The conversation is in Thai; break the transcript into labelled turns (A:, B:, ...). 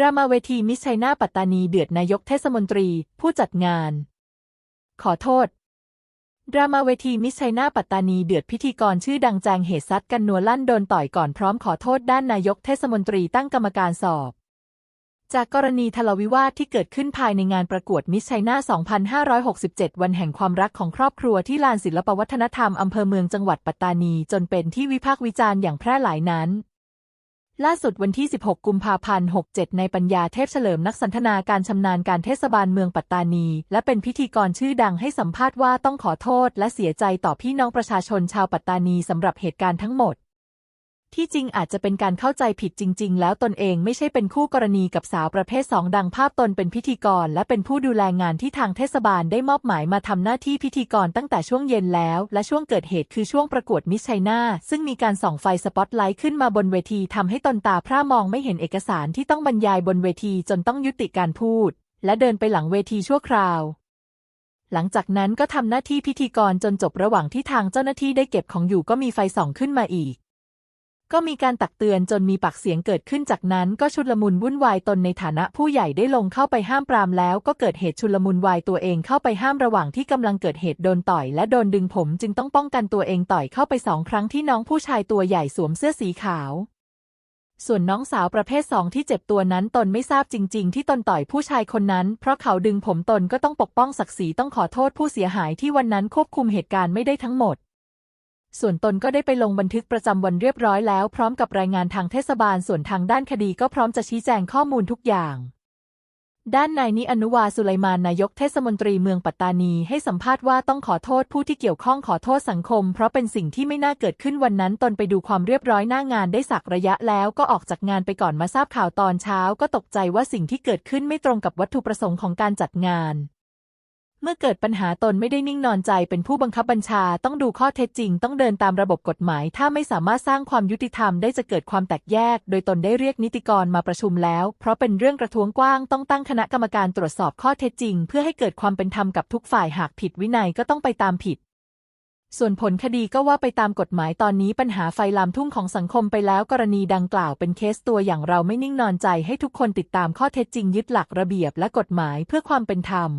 A: ดรามาเวทีมิชัยนาปัตตานีเดือดนายกเทศมนตรี ผู้จัดงาน ขอโทษ ดรามาเวทีมิชัยนาปัตตานีเดือดพิธีกรชื่อดังแจงเหตุซัดกันนัวลั่นโดนต่อยก่อนพร้อมขอโทษด้านนายกเทศมนตรีตั้งกรรมการสอบ จากกรณีทะเลาวิวาทที่เกิดขึ้นภายในงานประกวดมิชัยนา2567 วันแห่งความรักของครอบครัวที่ลานศิลปวัฒนธรรมอำเภอเมืองจังหวัดปัตตานี จนเป็นที่วิพากษ์วิจารณ์อย่างแพร่หลายนั้น ล่าสุดวันที่ 16 กุมภาพันธ์ 67 ในปัญญาเทพเฉลิมนักสันทนาการชำนาญการเทศบาลเมืองปัตตานี และเป็นพิธีกรชื่อดังให้สัมภาษณ์ว่าต้องขอโทษและเสียใจต่อพี่น้องประชาชนชาวปัตตานีสำหรับเหตุการณ์ทั้งหมด ที่จริงอาจจะเป็นการเข้าใจผิดจริง ๆ แล้วตนเองไม่ใช่เป็นคู่กรณีกับสาวประเภทสองดังภาพตนเป็นพิธีกร และเป็นผู้ดูแลงานที่ทางเทศบาลได้มอบหมายมาทำหน้าที่พิธีกรตั้งแต่ช่วงเย็นแล้ว และช่วงเกิดเหตุคือช่วงประกวดมิสชัยนาซึ่งมีการส่องไฟสปอตไลท์ขึ้นมาบนเวทีทำให้ตนตาพร่ามองไม่เห็นเอกสารที่ต้องบรรยายบนเวทีจนต้องยุติการพูด และเดินไปหลังเวทีชั่วคราวหลังจากนั้นก็ทำหน้าที่พิธีกรจนจบระหว่างที่ทางเจ้าหน้าที่ได้เก็บของอยู่ก็มีไฟส่องขึ้นมาอีก ก็มีการตักเตือนจนมีปากเสียงเกิดขึ้นจากนั้นก็ชุลมุนวุ่นวายตนในฐานะผู้ใหญ่ได้ลงเข้าไปห้ามปรามแล้วก็เกิดเหตุชุลมุนวายตัวเองเข้าไปห้ามระหว่างที่กำลังเกิดเหตุโดนต่อยและโดนดึงผมจึงต้องป้องกันตัวเองต่อยเข้าไปสองครั้งที่น้องผู้ชายตัวใหญ่สวมเสื้อสีขาว ส่วนน้องสาวประเภทสองที่เจ็บตัวนั้นตนไม่ทราบจริง ๆ ที่ตนต่อยผู้ชายคนนั้น เพราะเขาดึงผมตนก็ต้องปกป้องศักดิ์ศรีต้องขอโทษผู้เสียหายที่วันนั้นควบคุมเหตุการณ์ไม่ได้ทั้งหมด ส่วนตนก็ได้ไปลงบันทึกประจำวันเรียบร้อยแล้ว พร้อมกับรายงานทางเทศบาลส่วนทางด้านคดีก็พร้อมจะชี้แจงข้อมูลทุกอย่าง ด้านนายนิอนุวาสุไลมานนายกเทศมนตรีเมืองปัตตานีให้สัมภาษณ์ว่าต้องขอโทษผู้ที่เกี่ยวข้องขอโทษสังคม เพราะเป็นสิ่งที่ไม่น่าเกิดขึ้นวันนั้น ตนไปดูความเรียบร้อยหน้างานได้สักระยะแล้วก็ออกจากงานไปก่อนมาทราบข่าวตอนเช้า ก็ตกใจว่าสิ่งที่เกิดขึ้นไม่ตรงกับวัตถุประสงค์ของการจัดงาน เมื่อเกิดปัญหาตนไม่ได้นิ่งนอนใจเป็นผู้บังคับบัญชาต้องดูข้อเท็จจริง ต้องเดินตามระบบกฎหมาย ถ้าไม่สามารถสร้างความยุติธรรมได้จะเกิดความแตกแยก โดยตนได้เรียกนิติกรมาประชุมแล้ว เพราะเป็นเรื่องกระท้วงกว้างต้องตั้งคณะกรรมการตรวจสอบข้อเท็จจริง เพื่อให้เกิดความเป็นธรรมกับทุกฝ่ายหากผิดวินัยก็ต้องไปตามผิดส่วนผลคดีก็ว่าไปตามกฎหมายตอนนี้ปัญหาไฟลามทุ่งของสังคมไปแล้วกรณีดังกล่าวเป็นเคสตัวอย่างเราไม่นิ่งนอนใจให้ทุกคนติดตามข้อเท็จจริงยึดหลักระเบียบและกฎหมายเพื่อความเป็นธรรม